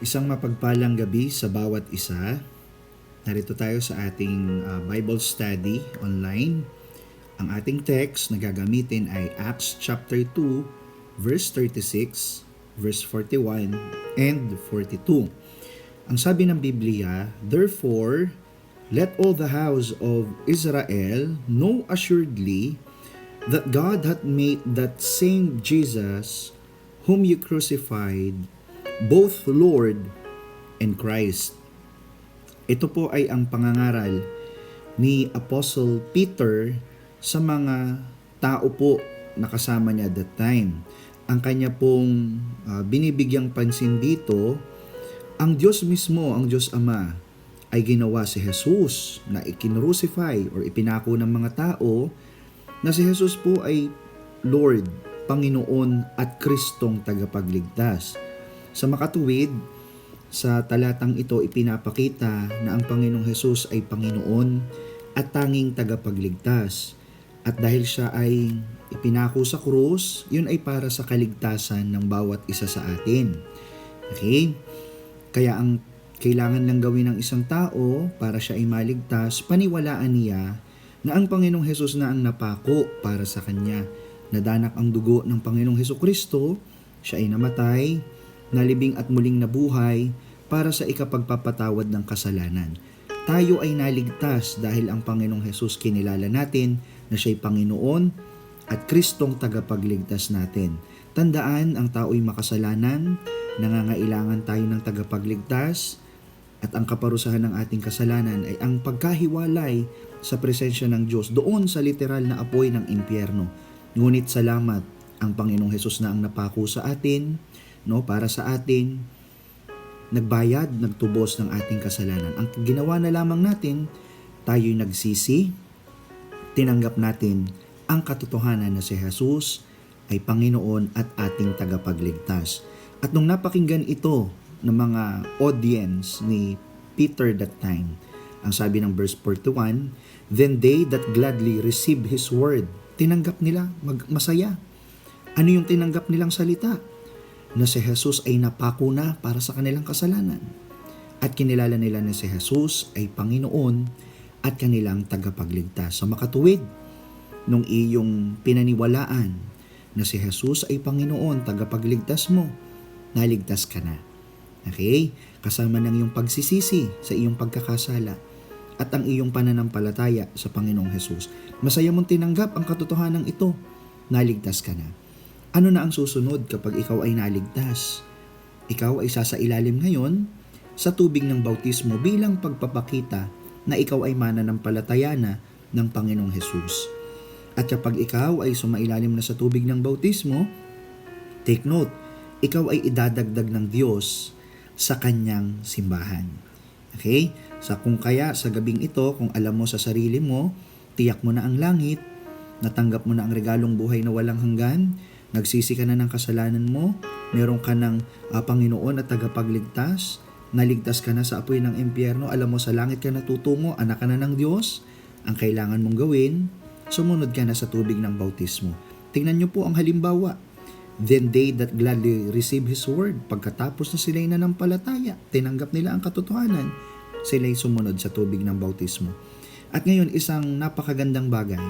Isang mapagpalang gabi sa bawat isa. Narito tayo sa ating uh, Bible study online. Ang ating text na gagamitin ay Acts chapter 2, verse 36, verse 41, and 42. Ang sabi ng Biblia, Therefore, let all the house of Israel know assuredly that God hath made that same Jesus whom you crucified both Lord and Christ. Ito po ay ang pangangaral ni Apostle Peter sa mga tao po na kasama niya that time. Ang kanya pong uh, binibigyang pansin dito, ang Diyos mismo, ang Diyos Ama, ay ginawa si Jesus na ikinrucify or ipinako ng mga tao na si Jesus po ay Lord, Panginoon at Kristong tagapagligtas. Sa makatuwid, sa talatang ito ipinapakita na ang Panginoong Hesus ay Panginoon at tanging tagapagligtas. At dahil siya ay ipinako sa krus, yun ay para sa kaligtasan ng bawat isa sa atin. Okay? Kaya ang kailangan lang gawin ng isang tao para siya ay maligtas, paniwalaan niya na ang Panginoong Hesus na ang napako para sa kanya. Nadanak ang dugo ng Panginoong Heso Kristo, siya ay namatay, nalibing at muling nabuhay para sa ikapagpapatawad ng kasalanan. Tayo ay naligtas dahil ang Panginoong Hesus kinilala natin na siya'y Panginoon at Kristong tagapagligtas natin. Tandaan, ang tao'y makasalanan, nangangailangan tayo ng tagapagligtas, at ang kaparusahan ng ating kasalanan ay ang pagkahiwalay sa presensya ng Diyos doon sa literal na apoy ng impyerno. Ngunit salamat ang Panginoong Hesus na ang napako sa atin, no, para sa atin, nagbayad, nagtubos ng ating kasalanan. Ang ginawa na lamang natin, tayo'y nagsisi, tinanggap natin ang katotohanan na si Jesus ay Panginoon at ating tagapagligtas. At nung napakinggan ito ng mga audience ni Peter that time, ang sabi ng verse 41, Then they that gladly receive His word, tinanggap nila, mag- masaya. Ano yung tinanggap nilang salita? Na si Jesus ay napako na para sa kanilang kasalanan. At kinilala nila na si Jesus ay Panginoon at kanilang tagapagligtas. Sa makatuwid, nung iyong pinaniwalaan na si Jesus ay Panginoon, tagapagligtas mo, naligtas ka na. Okay? Kasama ng iyong pagsisisi sa iyong pagkakasala at ang iyong pananampalataya sa Panginoong Hesus. Masaya mong tinanggap ang katotohanan ito. Naligtas ka na. Ano na ang susunod kapag ikaw ay naligtas? Ikaw ay sasailalim ngayon sa tubig ng bautismo bilang pagpapakita na ikaw ay mananampalataya na ng Panginoong Hesus. At kapag ikaw ay sumailalim na sa tubig ng bautismo, take note, ikaw ay idadagdag ng Diyos sa kanyang simbahan. Okay? Sa kung kaya sa gabing ito, kung alam mo sa sarili mo, tiyak mo na ang langit, natanggap mo na ang regalong buhay na walang hanggan, nagsisi ka na ng kasalanan mo, meron ka ng uh, Panginoon at tagapagligtas, naligtas ka na sa apoy ng impyerno, alam mo sa langit ka natutungo, anak ka na ng Diyos, ang kailangan mong gawin, sumunod ka na sa tubig ng bautismo. Tingnan niyo po ang halimbawa. Then they that gladly receive His word, pagkatapos na sila'y nanampalataya, tinanggap nila ang katotohanan, sila'y sumunod sa tubig ng bautismo. At ngayon, isang napakagandang bagay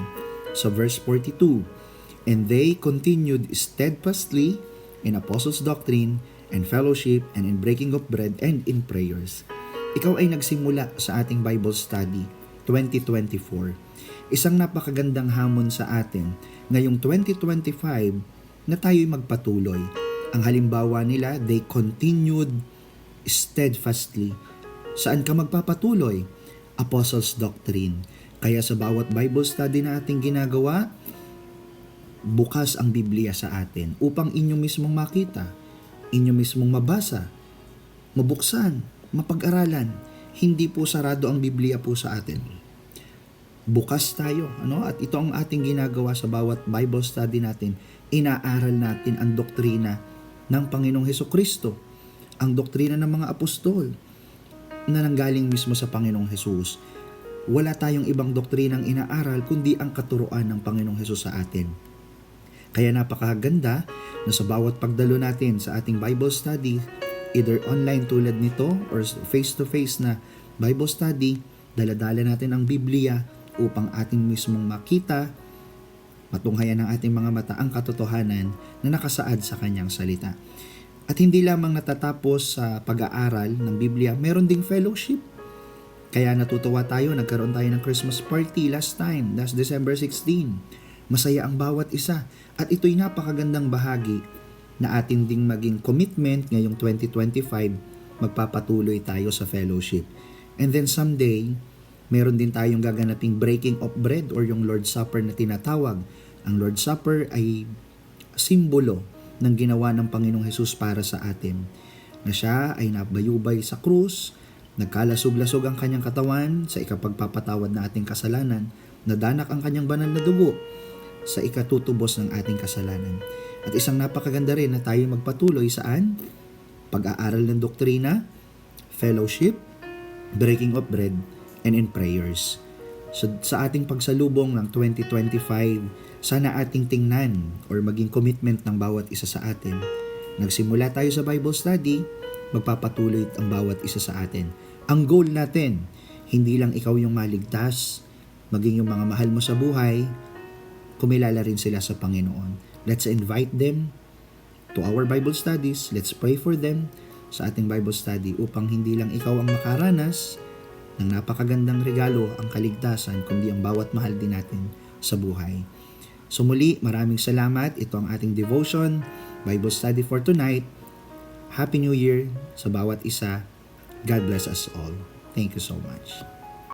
sa verse 42, And they continued steadfastly in apostles' doctrine and fellowship and in breaking of bread and in prayers. Ikaw ay nagsimula sa ating Bible study 2024. Isang napakagandang hamon sa atin ngayong 2025 na tayo'y magpatuloy. Ang halimbawa nila, they continued steadfastly. Saan ka magpapatuloy? Apostles' Doctrine. Kaya sa bawat Bible study na ating ginagawa, bukas ang Biblia sa atin upang inyo mismong makita, inyo mismong mabasa, mabuksan, mapag-aralan. Hindi po sarado ang Biblia po sa atin. Bukas tayo, ano? At ito ang ating ginagawa sa bawat Bible study natin. Inaaral natin ang doktrina ng Panginoong Heso Kristo, ang doktrina ng mga apostol na nanggaling mismo sa Panginoong Hesus. Wala tayong ibang doktrinang inaaral kundi ang katuruan ng Panginoong Hesus sa atin. Kaya napakaganda na sa bawat pagdalo natin sa ating Bible study, either online tulad nito or face-to-face na Bible study, daladala natin ang Biblia upang ating mismong makita, matunghayan ng ating mga mata ang katotohanan na nakasaad sa kanyang salita. At hindi lamang natatapos sa pag-aaral ng Biblia, meron ding fellowship. Kaya natutuwa tayo, nagkaroon tayo ng Christmas party last time, last December 16. Masaya ang bawat isa. At ito'y napakagandang bahagi na atin ding maging commitment ngayong 2025, magpapatuloy tayo sa fellowship. And then someday, meron din tayong gaganaping breaking of bread or yung Lord's Supper na tinatawag. Ang Lord's Supper ay simbolo ng ginawa ng Panginoong Hesus para sa atin. Na siya ay nabayubay sa krus, nagkalasog-lasog ang kanyang katawan sa ikapagpapatawad na ating kasalanan, nadanak ang kanyang banal na dugo sa ikatutubos ng ating kasalanan. At isang napakaganda rin na tayo magpatuloy saan? Pag-aaral ng doktrina, fellowship, breaking of bread, and in prayers. So, sa ating pagsalubong ng 2025, sana ating tingnan or maging commitment ng bawat isa sa atin. Nagsimula tayo sa Bible study, magpapatuloy ang bawat isa sa atin. Ang goal natin, hindi lang ikaw yung maligtas, maging yung mga mahal mo sa buhay, kumilala rin sila sa Panginoon. Let's invite them to our Bible studies. Let's pray for them sa ating Bible study upang hindi lang ikaw ang makaranas ng napakagandang regalo ang kaligtasan, kundi ang bawat mahal din natin sa buhay. So muli, maraming salamat. Ito ang ating devotion, Bible study for tonight. Happy New Year sa bawat isa. God bless us all. Thank you so much.